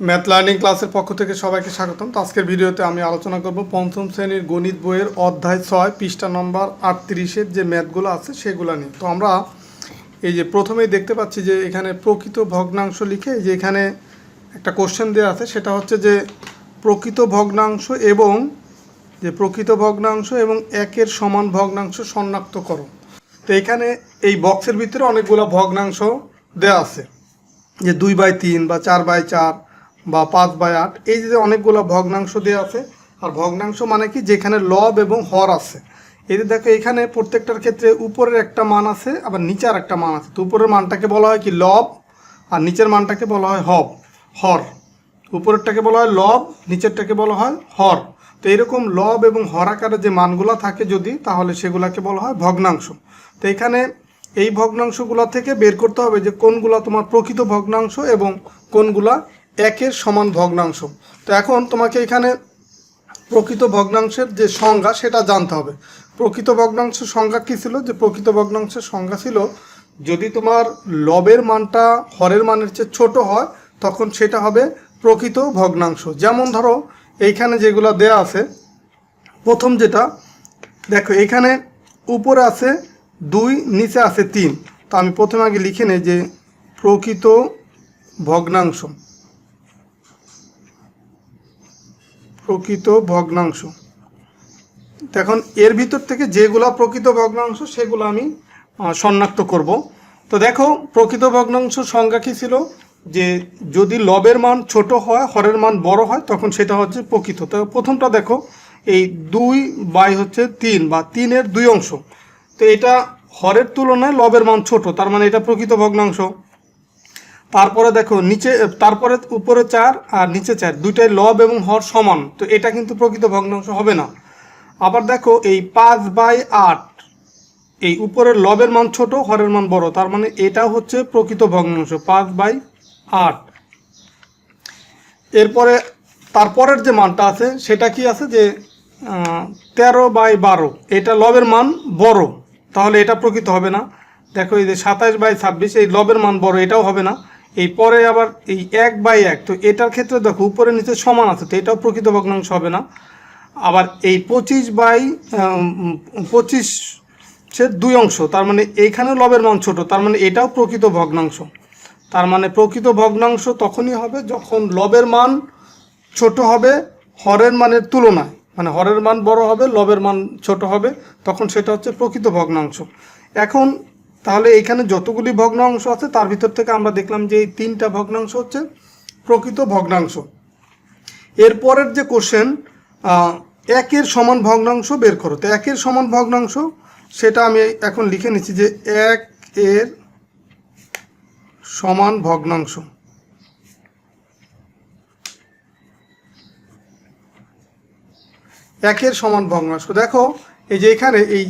Math learning ক্লাসের পক্ষ থেকে সবাইকে স্বাগতম। তো আজকের ভিডিওতে আমি আলোচনা করব পঞ্চম শ্রেণির গণিত বইয়ের অধ্যায় ছয়, পৃষ্ঠা নম্বর আটত্রিশের যে ম্যাথগুলো আছে সেগুলো নিয়ে। তো আমরা এই যে প্রথমেই দেখতে পাচ্ছি যে এখানে প্রকৃত ভগ্নাংশ লিখে যে এখানে একটা কোশ্চেন দেওয়া আছে, সেটা হচ্ছে যে প্রকৃত ভগ্নাংশ এবং যে প্রকৃত ভগ্নাংশ এবং একের সমান ভগ্নাংশ শনাক্ত করো তো এখানে এই বক্সের ভিতরে অনেকগুলো ভগ্নাংশ দেওয়া আছে। যে দুই বাই তিন বা চার বাই চার বা পাঁচ বাই আট, এই যে অনেকগুলো ভগ্নাংশ দেওয়া আছে। আর ভগ্নাংশ মানে কি? যেখানে লব এবং হর আছে। এই যে দেখো, এখানে প্রত্যেকটার ক্ষেত্রে উপরের একটা মান আছে, আবার নিচে আর একটা মান আছে। তো উপরের মানটাকে বলা হয় কি? লব, আর নিচের মানটাকে বলা হয় হব, হর। উপরেরটাকে বলা হয় লব, নিচেরটাকে বলা হয় হর। তো এরকম লব এবং হর আকারে যে মানগুলো থাকে যদি, তাহলে সেগুলোকে বলা হয় ভগ্নাংশ। তো এখানে এই ভগ্নাংশগুলো থেকে বের করতে হবে যে কোনগুলো তোমার প্রকৃত ভগ্নাংশ এবং কোনগুলা একের সমান ভগ্নাংশ। তো এখন তোমাকে এখানে প্রকৃত ভগ্নাংশের যে সংজ্ঞা সেটা জানতে হবে। প্রকৃত ভগ্নাংশের সংজ্ঞা কী ছিল? যে প্রকৃত ভগ্নাংশের সংজ্ঞা ছিল, যদি তোমার লবের মানটা হরের মানের চেয়ে ছোট হয়, তখন সেটা হবে প্রকৃত ভগ্নাংশ। যেমন ধরো, এইখানে যেগুলো দেয়া আছে, প্রথম যেটা, দেখো, এখানে উপরে আছে দুই, নিচে আছে তিন। তো আমি প্রথমে আগে লিখে নেই যে প্রকৃত ভগ্নাংশ। প্রকৃত ভগ্নাংশ। এখন এর ভিতর থেকে যেগুলো প্রকৃত ভগ্নাংশ, সেগুলো আমি শনাক্ত করব। তো দেখো, প্রকৃত ভগ্নাংশ সংজ্ঞা কী ছিল? যে যদি লবের মান ছোট হয়, হরের মান বড় হয়, তখন সেটা হচ্ছে প্রকৃত। তো প্রথমটা দেখো, এই দুই বাই হচ্ছে তিন বা তিনের দুই অংশ। তো এটা হরের তুলনায় লবের মান ছোট, তার মানে এটা প্রকৃত ভগ্নাংশ। তারপরে দেখো, নিচে তারপরে উপরে চার আর নিচে চার, দুইটাই লব এবং হর সমান। তো এটা কিন্তু প্রকৃত ভগ্নাংশ হবে না। আবার দেখো, এই পাঁচ বাই আট, এই উপরের লবের মান ছোট, হরের মান বড়, তার মানে এটা হচ্ছে প্রকৃত ভগ্নাংশ, পাঁচ বাই আট। এরপরে, তারপরের যে মানটা আছে, সেটা কি আছে যে তেরো বাই বারো, এটা লবের মান বড়, তাহলে এটা প্রকৃত হবে না। দেখো এই যে সাতাশ বাই ছাব্বিশ, এই লবের মান বড়, এটাও হবে না। এই পরে আবার এই এক বাই এক, তো এটার ক্ষেত্রে দেখো উপরে নিচে সমান আছে, তো এটাও প্রকৃত ভগ্নাংশ হবে না। আবার এই পঁচিশ বাই পঁচিশ সে দুই অংশ, তার মানে এইখানে লবের মান ছোট, তার মানে এটাও প্রকৃত ভগ্নাংশ। তার মানে প্রকৃত ভগ্নাংশ তখনই হবে যখন লবের মান ছোট হবে হরের মানের তুলনায়। মানে হরের মান বড় হবে, লবের মান ছোট হবে, তখন সেটা হচ্ছে প্রকৃত ভগ্নাংশ। এখন তাহলে এখানে যতগুলি ভগ্নাংশ আছে, তার ভিতর থেকে আমরা দেখলাম যে এই তিনটা ভগ্নাংশ হচ্ছে প্রকৃত ভগ্নাংশ। এরপরের যে কোশ্চেন একের সমান ভগ্নাংশ বের করো। তো একের সমান ভগ্নাংশ, সেটা আমি এখন লিখে নিচ্ছি যে এক এর সমান ভগ্নাংশ। একের সমান ভগ্নাংশ। দেখো, এই যে এখানে এই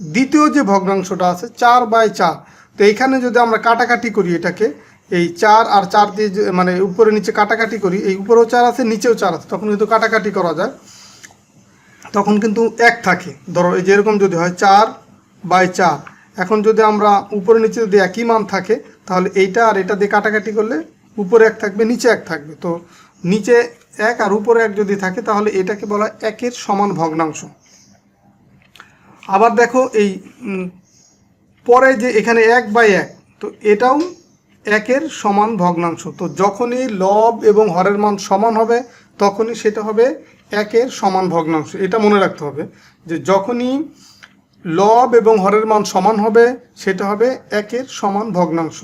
দ্বিতীয় যে ভগ্নাংশটা আছে, চার বাই চার। তো এইখানে যদি আমরা কাটাকাটি করি এটাকে, এই চার আর চার দিয়ে মানে উপরে নিচে কাটাকাটি করি, এই উপরেও চার আছে, নিচেও চার আছে, তখন কিন্তু কাটাকাটি করা যায়। তখন কিন্তু এক থাকে। ধরো এই যেরকম যদি হয়, চার বাই চার। এখন যদি আমরা উপরে নিচে যদি একই মান থাকে, তাহলে এইটা আর এটা দিয়ে কাটাকাটি করলে উপরে এক থাকবে, নিচে এক থাকবে। তো নিচে এক আর উপরে এক যদি থাকে, তাহলে এটাকে বলা একের সমান ভগ্নাংশ। আবার দেখো এই পরে যে এখানে এক বাই এক, তো এটাও একের সমান ভগ্নাংশ। তো যখনই লব এবং হরের মান সমান হবে, তখনই সেটা হবে একের সমান ভগ্নাংশ। এটা মনে রাখতে হবে যে যখনই লব এবং হরের মান সমান হবে, সেটা হবে একের সমান ভগ্নাংশ।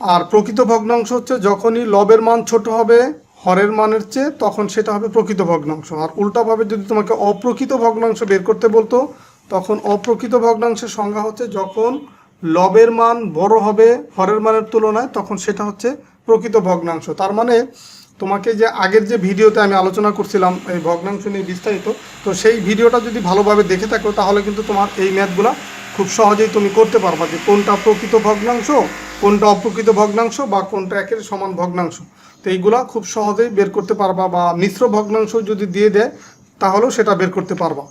আর প্রকৃত ভগ্নাংশ হচ্ছে যখনই লবের মান ছোট হবে হরের মানের চেয়ে তখন সেটা হবে প্রকৃত ভগ্নাংশ। আর উল্টাভাবে যদি তোমাকে অপ্রকৃত ভগ্নাংশ বের করতে বলতো, তখন অপ্রকৃত ভগ্নাংশের সংজ্ঞা হচ্ছে যখন লবের মান বড় হবে হরের মানের তুলনায়, তখন সেটা হচ্ছে প্রকৃত ভগ্নাংশ। তার মানে তোমাকে যে আগের যে ভিডিওতে আমি আলোচনা করছিলাম এই ভগ্নাংশ নিয়ে বিস্তারিত, তো সেই ভিডিওটা যদি ভালোভাবে দেখে থাকো, তাহলে কিন্তু তোমার এই ম্যাথগুলো খুব সহজেই তুমি করতে পারবা যে কোনটা প্রকৃত ভগ্নাংশ কোনটা অপ্রকৃত ভগ্নাংশ বা কোনটা একের সমান ভগ্নাংশ? তো এইগুলা খুব সহজেই বের করতে পারবা বা মিশ্র ভগ্নাংশ যদি দিয়ে দেয়, তাহলেও সেটা বের করতে পারবা।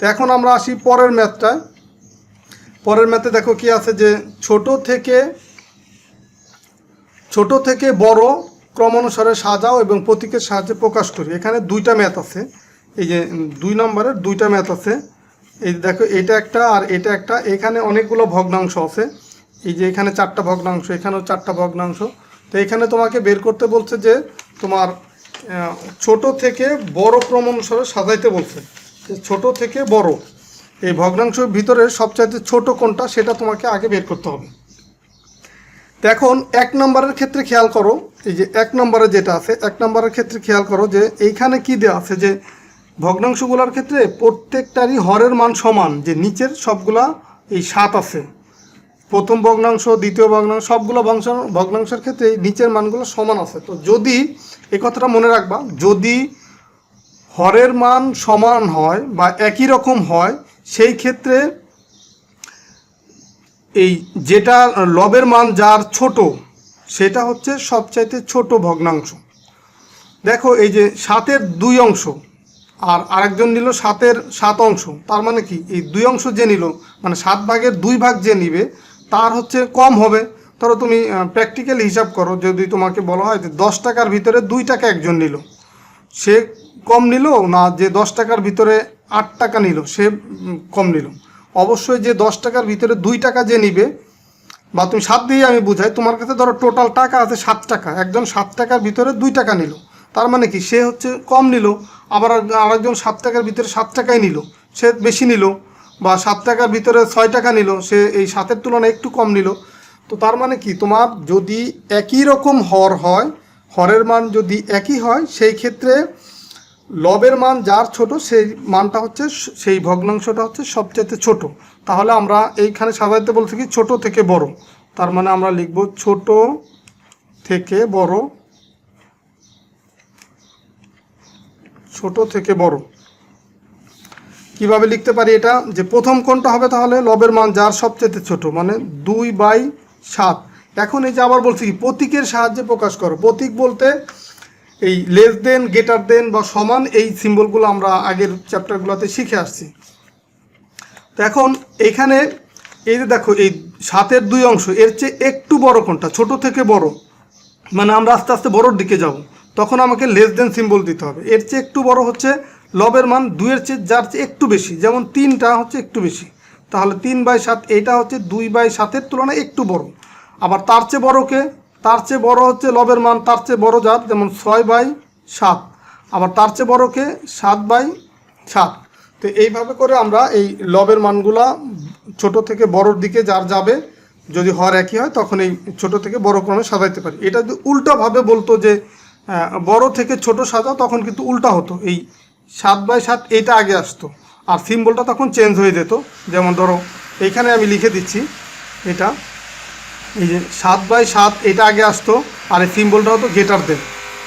তো এখন আমরা আসি পরের ম্যাথটায়। পরের ম্যাথে দেখো কি আছে যে ছোট থেকে ছোট থেকে বড় ক্রম অনুসারে সাজাও এবং প্রতীকের সাহায্যে প্রকাশ করি। এখানে দুইটা ম্যাথ আছে। এই যে দুই নম্বরের দুইটা ম্যাথ আছে। এই দেখো এটা একটা আর এটা একটা। এখানে অনেকগুলো ভগ্নাংশ আছে। এই যে এখানে চারটা ভগ্নাংশ, এখানেও চারটা ভগ্নাংশ। তো এখানে তোমাকে বের করতে বলছে যে তোমার ছোট থেকে বড় ক্রম অনুসারে সাজাইতে বলছে। ছোট থেকে বড়। এই ভগ্নাংশের ভিতরে সবচাইতে ছোট কোনটা সেটা তোমাকে আগে বের করতে হবে। তো এখন এক নম্বরের ক্ষেত্রে খেয়াল করো, এই যে এক নম্বরে যেটা আছে, এক নম্বরের ক্ষেত্রে খেয়াল করো যে এইখানে কি দেওয়া আছে যে ভগ্নাংশগুলোর ক্ষেত্রে প্রত্যেকটারই হরের মান সমান, যে নিচের সবগুলা এই সাত আছে। প্রথম ভগ্নাংশ, দ্বিতীয় ভগ্নাংশ, সবগুলো বংশ ভগ্নাংশের ক্ষেত্রে নিচের মানগুলো সমান আছে। তো যদি এই কথাটা মনে রাখবা, যদি হরের মান সমান হয় বা একই রকম হয়, সেই ক্ষেত্রে এই যেটা লবের মান যার ছোট, সেটা হচ্ছে সবচাইতে ছোট ভগ্নাংশ। দেখো, এই যে সাতের দুই অংশ, আর আরেকজন নিল সাতের সাত অংশ, তার মানে কি? এই দুই অংশ যে নিল মানে সাত ভাগের দুই ভাগ যে নিবে তার হচ্ছে কম হবে। ধরো তুমি প্র্যাকটিক্যাল হিসাব করো, যদি তোমাকে বলা হয় যে দশ টাকার ভিতরে দুই টাকা একজন নিল। সে কম নিল না যে দশ টাকার ভিতরে আট টাকা নিল, সে কম নিল। অবশ্যই যে দশ টাকার ভিতরে দুই টাকা যে নিবে, বা তুমি সাত দিয়ে আমি বুঝাই, তোমার কাছে ধরো টোটাল টাকা আছে সাত টাকা, একজন সাত টাকার ভিতরে দুই টাকা নিল। তার মানে কি? সে হচ্ছে কম নিল, আবার আরেকজন সাত টাকার ভিতরে সাত টাকাই নিল, সে বেশি নিল। বা সাত টাকার ভিতরে ছয় টাকা নিল, সে এই সাতের তুলনায় একটু কম নিল। তো তার মানে কি? তোমার যদি একই রকম হর হয়, হরের মান যদি একই হয়, সেই ক্ষেত্রে লবের মান যার ছোট, সেই মানটা হচ্ছে সেই ভগ্নাংশটা হচ্ছে সবচেয়ে ছোট। তাহলে আমরা এইখানে সাজাইতে বলছি কি? ছোট থেকে বড়। তার মানে আমরা লিখব ছোট থেকে বড়, ছোট থেকে বড়। কীভাবে লিখতে পারি এটা? যে প্রথম কোনটা হবে তাহলে? লবের মান যার সবচেয়ে ছোট মানে দুই বাই সাত। এখন এই যে আবার বলছি কি, প্রতীকের সাহায্যে প্রকাশ করো। প্রতীক বলতে এই লেস দেন গেটার দেন বা সমান এই সিম্বলগুলো আমরা আগের চ্যাপ্টারগুলোতে শিখে আসছি। তো এখন এখানে এই যে দেখো, এই সাতের দুই অংশ, এর চেয়ে একটু বড় কোনটা? ছোট থেকে বড়। মানে আমরা আস্তে আস্তে বড়োর দিকে যাব। তখন আমাকে লেস দেন সিম্বল দিতে হবে। এর চেয়ে একটু বড় হচ্ছে লবের মান দুইয়ের চেয়ে যার চেয়ে একটু বেশি, যেমন তিনটা হচ্ছে একটু বেশি। তাহলে তিন বাই সাত, এইটা হচ্ছে দুই বাই সাতের তুলনায় একটু বড়। আবার তার চেয়ে বড়কে তার চেয়ে বড় হচ্ছে লবের মান, তার চেয়ে বড় যার, যেমন ছয় বাই সাত। আবার তার চেয়ে বড়কে সাত বাই সাত। তো এইভাবে করে আমরা এই লবের মানগুলা ছোট থেকে বড়র দিকে যার যাবে, যদি হর একই হয়, তখন এই ছোট থেকে বড় ক্রমে সাজাইতে পারি। এটা যদি উল্টাভাবে বলতো যে বড় থেকে ছোট সাজাও, তখন কিন্তু উল্টা হতো এই সাত বাই সাত এইটা আগে আসতো। আর সিম্বলটা তখন চেঞ্জ হয়ে যেত। যেমন ধরো এইখানে আমি লিখে দিচ্ছি এটা। এই যে সাত বাই সাত এটা আগে আসতো, আর এই সিম্বলটা হতো গেটার দেন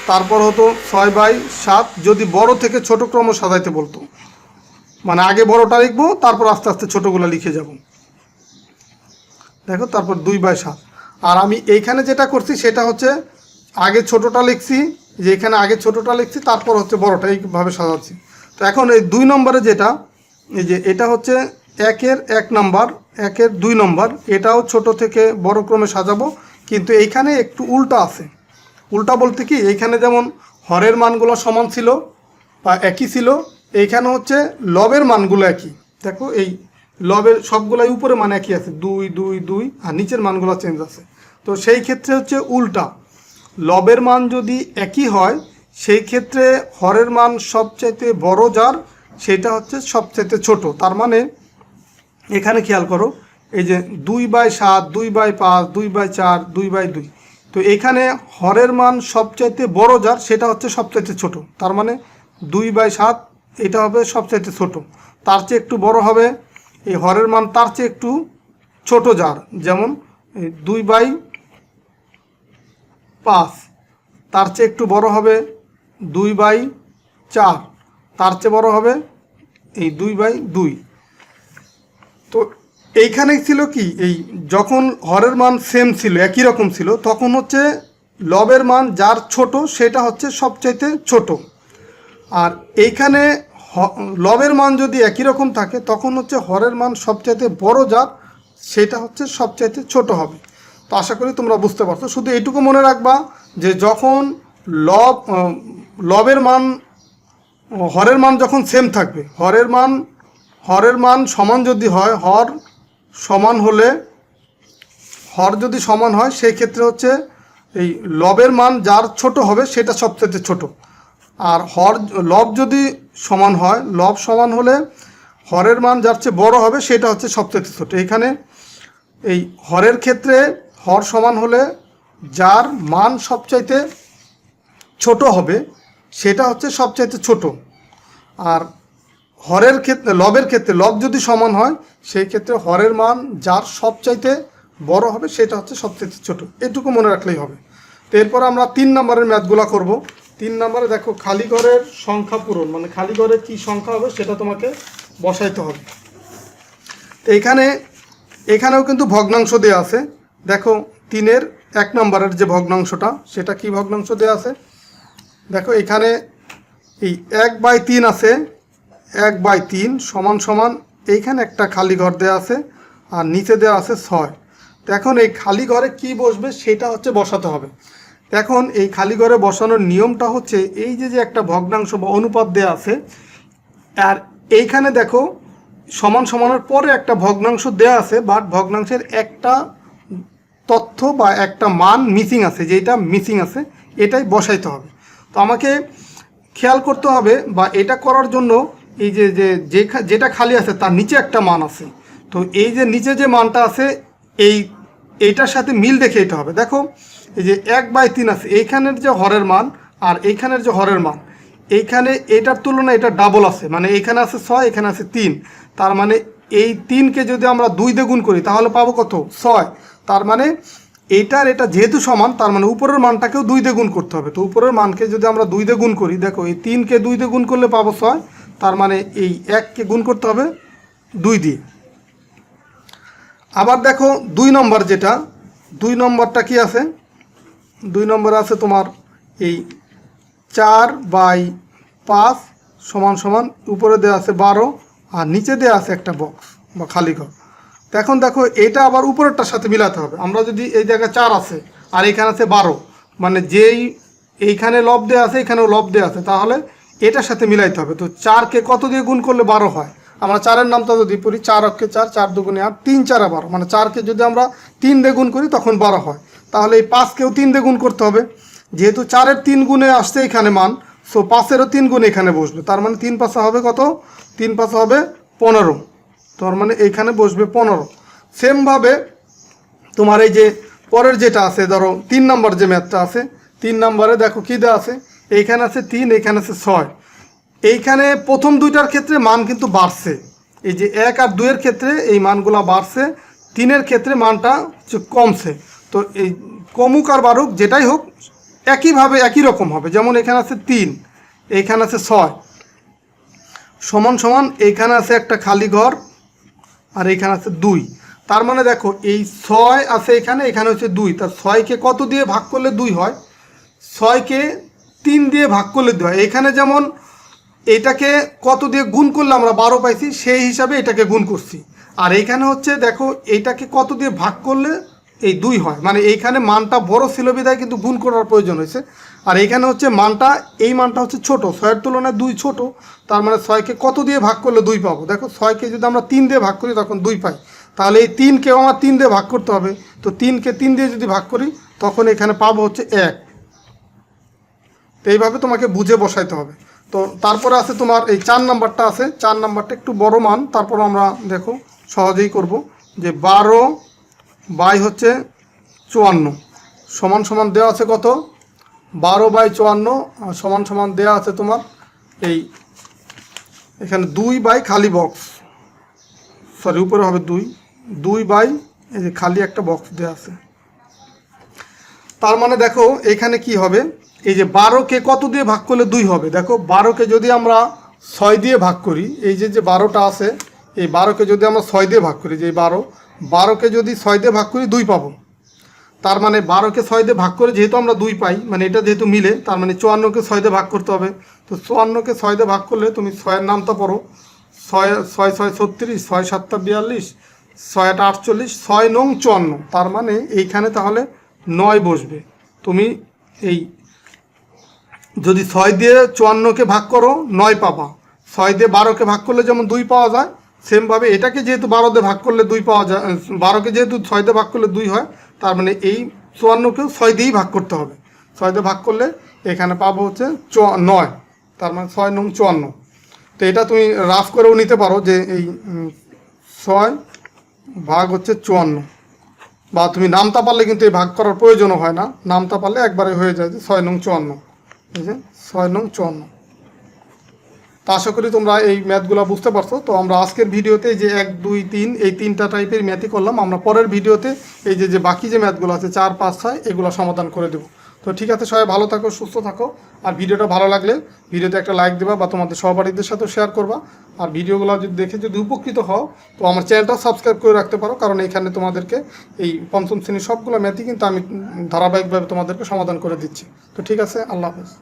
তারপর হতো ছয় বাই সাত, যদি বড় থেকে ছোট ক্রম সাজাইতে বলতো। মানে আগে বড়টা লিখব, তারপর আস্তে আস্তে ছোটোগুলো লিখে যাব। দেখো, তারপর দুই বাই সাত। আর আমি এইখানে যেটা করছি, সেটা হচ্ছে আগে ছোটোটা লিখছি, যে এখানে আগে ছোটোটা লিখছি, তারপর হচ্ছে বড়টা এইভাবে সাজাচ্ছি। তো এখন এই দুই নম্বরে যেটা, এই যে এটা হচ্ছে একের এক নাম্বার, একের দুই নম্বর। এটাও ছোট থেকে বড় ক্রমে সাজাবো, কিন্তু এইখানে একটু উল্টা আছে। উল্টা বলতে কি, এইখানে যেমন হরের মানগুলো সমান ছিল বা একই ছিল, এইখানে হচ্ছে লবের মানগুলো একই। দেখো এই লবের সবগুলাই উপরে মান একই আছে, দুই দুই দুই, আর নিচের মানগুলো চেঞ্জ আছে। তো সেই ক্ষেত্রে হচ্ছে উল্টা। লবের মান যদি একই হয় সেই ক্ষেত্রে হরের মান সবচাইতে বড় যার, সেটা হচ্ছে সবচাইতে ছোট। তার মানে এখানে খেয়াল করো, এই যে দুই বাই সাত, দুই বাই পাঁচ, দুই বাই চার, দুই বাই দুই। তো এখানে হরের মান সবচাইতে বড় যার, সেটা হচ্ছে সবচাইতে ছোট। তার মানে দুই বাই সাত, এটা হবে সবচাইতে ছোট। তার চেয়ে একটু বড় হবে, এই হরের মান তার চেয়ে একটু ছোট যার, যেমন দুই বাই পাঁচ। তার চেয়ে একটু বড় হবে দুই বাই চার, তার চেয়ে বড় হবে এই দুই বাই দুই। তো এইখানে ছিল কি? এই যখন হরের মান সেম ছিল, একই রকম ছিল, তখন হচ্ছে লবের মান যার ছোট, সেটা হচ্ছে সবচাইতে ছোট। আর এইখানে লবের মান যদি একই রকম থাকে, তখন হচ্ছে হরের মান সবচাইতে বড় যার, সেটা হচ্ছে সবচাইতে ছোট হবে। তো আশা করি তোমরা বুঝতে পারছ। শুধু এইটুকু মনে রাখবা যে যখন লব লবের মান, হরের মান যখন সেম থাকবে, হরের মান হরের মান সমান যদি হয়, হর সমান হলে, হর যদি সমান হয়, সেই ক্ষেত্রে হচ্ছে এই লবের মান যার ছোট হবে, সেটা সবচেয়ে ছোট। আর হর, লব যদি সমান হয়, লব সমান হলে হরের মান যার চেয়ে বড় হবে, সেটা হচ্ছে সবচেয়ে ছোট। এখানে এই হরের ক্ষেত্রে হর সমান হলে যার মান সবচাইতে ছোট হবে সেটা হচ্ছে সবচাইতে ছোট। আর হরের ক্ষেত্রে, লবের ক্ষেত্রে, লব যদি সমান হয়, সেই ক্ষেত্রে হরের মান যার সবচাইতে বড় হবে, সেটা হচ্ছে সবচাইতে ছোট। এটুকু মনে রাখলেই হবে। তো এরপর আমরা তিন নম্বরের ম্যাথগুলো করব। তিন নম্বরে দেখো, খালি ঘরের সংখ্যা পূরণ মানে খালি ঘরে কী সংখ্যা হবে, সেটা তোমাকে বসাইতে হবে। তো এখানে, এখানেও কিন্তু ভগ্নাংশ দেওয়া আছে। দেখো, তিনের এক নম্বরের যে ভগ্নাংশটা, সেটা কি ভগ্নাংশ দেওয়া আছে? দেখো, এখানে এই এক বাই তিন আছে, এক বাই তিন সমান সমান, এইখানে একটা খালি ঘর দেওয়া আছে আর নিচে দেওয়া আছে ছয়। এখন এই খালি ঘরে কি বসবে সেটা হচ্ছে বসাতে হবে। এখন এই খালি ঘরে বসানোর নিয়মটা হচ্ছে, এই যে যে একটা ভগ্নাংশ বা অনুপাত দেওয়া আছে, আর এইখানে দেখো, সমান সমানের পরে একটা ভগ্নাংশ দেওয়া আছে বাট ভগ্নাংশের একটা তথ্য বা একটা মান মিসিং আছে যেটা মিসিং আছে, এটাই বসাইতে হবে। তো আমাকে খেয়াল করতে হবে বা এটা করার জন্য এই যে যে যেটা খালি আছে তার নিচে একটা মান আছে। তো এই যে নিচে যে মানটা আছে, এই, এইটার সাথে মিল দেখে এটা হবে। দেখো, এই যে এক বাই তিন আছে, এইখানের যে হরের মান আর এইখানের যে হরের মান, এইখানে এটার তুলনায় এটা ডাবল আছে। মানে এইখানে আছে ছয়, এখানে আছে তিন। তার মানে এই তিনকে যদি আমরা দুই দিয়ে গুণ করি, তাহলে পাবো কত? ছয়। তার মানে এইটার এটা যেহেতু সমান, তার মানে উপরের মানটাকেও দুই দিয়ে গুণ করতে হবে। তো উপরের মানকে যদি আমরা দুই দিয়ে গুণ করি, দেখো এই তিনকে দুই দিয়ে গুণ করলে পাবো ছয়, তার মানে এই এককে গুণ করতে হবে দুই দিয়ে। আবার দেখো দুই নম্বর যেটা, দুই নম্বরটা কি আছে? দুই নম্বর আছে তোমার এই চার বাই পাঁচ সমান সমান, উপরে দেওয়া আছে বারো, আর নিচে দেওয়া আছে একটা বক্স বা খালি ঘর। তো এখন দেখো, এটা আবার উপরেরটার সাথে মিলাতে হবে। আমরা যদি এই জায়গায় চার আছে, আর এখানে আছে বারো মানে যেই এইখানে লব দেওয়া আছে, এখানেও লব দেওয়া আছে, তাহলে এটার সাথে মিলাইতে হবে। তো চারকে কত দিয়ে গুণ করলে বারো হয়? আমরা চারের নামটা যদি পড়ি, চার অক্ষে চার চার দুগুণে আট, তিন চারে বারো মানে চারকে যদি আমরা তিন দিয়ে গুণ করি, তখন বারো হয়। তাহলে এই পাঁচকেও তিন দিয়ে গুণ করতে হবে। যেহেতু চারের তিন গুণে আসছে এখানে মান সো পাঁচেরও তিন গুণ এখানে বসবে। তার মানে তিন পাশে হবে কত? তিন পাশে হবে পনেরো। তার মানে এইখানে বসবে পনেরো। সেমভাবে তোমার এই যে পরের যেটা আছে, ধরো তিন নম্বর যে ম্যাথটা আছে, তিন নম্বরে দেখো কী দেওয়া আছে? এইখানে আছে তিন, এইখানে আছে ছয়। এইখানে প্রথম দুইটার ক্ষেত্রে মান কিন্তু বাড়ছে। এই যে এক আর দুইয়ের ক্ষেত্রে এই মানগুলো বাড়ছে, তিনের ক্ষেত্রে মানটা কমছে। তো এই কমুক আর বাড়ুক, যেটাই হোক, একইভাবে, একই রকম হবে। যেমন এখানে আছে তিন, এইখানে আছে ছয়। সমান সমান এইখানে আছে একটা খালি ঘর আর এইখানে আছে দুই। তার মানে দেখো, এই ছয় আছে এখানে এখানে হচ্ছে দুই। তার ছয়কে কত দিয়ে ভাগ করলে দুই হয়? ছয়কে তিন দিয়ে ভাগ করলে দুই হয়। এখানে যেমন এটাকে কত দিয়ে গুণ করলে আমরা বারো পাইছি, সেই হিসাবে এটাকে গুণ করছি। আর এখানে হচ্ছে দেখো, এটাকে কত দিয়ে ভাগ করলে এই দুই হয়। মানে এইখানে মানটা বড় ছিল বিদায় কিন্তু গুণ করার প্রয়োজন হয়েছে। আর এইখানে হচ্ছে মানটা, এই মানটা হচ্ছে ছোট। ছয়ের তুলনায় দুই ছোট। তার মানে ছয়কে কত দিয়ে ভাগ করলে দুই পাবো? দেখো, ছয়কে যদি আমরা তিন দিয়ে ভাগ করি, তখন দুই পাই। তাহলে এই তিনকেও আমার তিন দিয়ে ভাগ করতে হবে। তো তিনকে তিন দিয়ে যদি ভাগ করি, তখন এখানে পাবো হচ্ছে এক। তো এইভাবে তোমাকে বুঝে বসাইতে হবে। তো তারপরে আছে তোমার এই চার নাম্বারটা আছে। চার নাম্বারটা একটু বড় মান। তারপর আমরা দেখো, সহজেই করব যে বারো বাই হচ্ছে চুয়ান্ন। সমান সমান দেওয়া আছে কত? বারো বাই চুয়ান্ন সমান সমান দেওয়া আছে তোমার এই, এখানে দুই বাই খালি বক্স সরি উপরে হবে দুই। দুই বাই এই যে খালি একটা বক্স দেওয়া আছে। তার মানে দেখো, এখানে কি হবে? এই যে বারোকে কত দিয়ে ভাগ করলে দুই হবে? দেখো বারোকে যদি আমরা ছয় দিয়ে ভাগ করি, এই যে যে বারোটা আছে, এই বারোকে যদি আমরা ছয় দিয়ে ভাগ করি, যে এই বারো বারোকে যদি ছয় ভাগ করি দুই পাবো। তার মানে বারোকে ছয় ভাগ করে যেহেতু আমরা দুই পাই মানে এটা যেহেতু মিলে, তার মানে চুয়ান্নকে ছয় ভাগ করতে হবে। তো চুয়ান্নকে ছয় ভাগ করলে তুমি ছয়ের নামটা পড়ো। ছয় ছয় ছয় ছত্রিশ, ছয় সাতটা বিয়াল্লিশ, ছয় আট আটচল্লিশ, ছয় নং চুয়ান্ন। তার মানে এইখানে তাহলে নয় বসবে। তুমি এই যদি ছয় দিয়ে চুয়ান্নকে ভাগ করো, নয় পাবা। ছয় দিয়ে বারোকে ভাগ করলে যেমন দুই পাওয়া যায় সেমভাবে এটাকে যেহেতু বারো দিয়ে ভাগ করলে দুই পাওয়া যায়, বারোকে যেহেতু ছয় দিয়ে ভাগ করলে দুই হয়, তার মানে এই চুয়ান্নকেও ছয় দিয়েই ভাগ করতে হবে। ছয় দিয়ে ভাগ করলে এখানে পাবো হচ্ছে চ নয়, তার মানে ছয় নং চুয়ান্ন। তো এটা তুমি রাফ করেও নিতে পারো যে এই ছয় ভাগ হচ্ছে চুয়ান্ন। বা তুমি নামতা পারলে কিন্তু এই ভাগ করার প্রয়োজনও হয় না। নামতা পারলে একবারে হয়ে যায় যে ছয় নং চুয়ান্ন। এই যে ছয় নং চুয়ান্ন। তো আশা করি তোমরা এই ম্যাথগুলো বুঝতে পারছ। তো আমরা আজকের ভিডিওতে যে এক, দুই, তিন, এই তিনটা টাইপের ম্যাথই করলাম। আমরা পরের ভিডিওতে এই যে যে বাকি যে ম্যাথগুলো আছে, চার, পাঁচ, ছয়, এগুলো সমাধান করে দেবো। তো ঠিক আছে, সবাই ভালো থাকো, সুস্থ থাকো। আর ভিডিওটা ভালো লাগলে ভিডিওতে একটা লাইক দেবা বা তোমাদের সহপাঠীদের সাথেও শেয়ার করবা। আর ভিডিওগুলো যদি দেখে যদি উপকৃত হও, তো আমার চ্যানেলটা সাবস্ক্রাইব করে রাখতে পারো। কারণ এখানে তোমাদেরকে এই পঞ্চম শ্রেণির সবগুলো ম্যাথই কিন্তু আমি ধারাবাহিকভাবে তোমাদেরকে সমাধান করে দিচ্ছি। তো ঠিক আছে, আল্লাহ হাফেজ।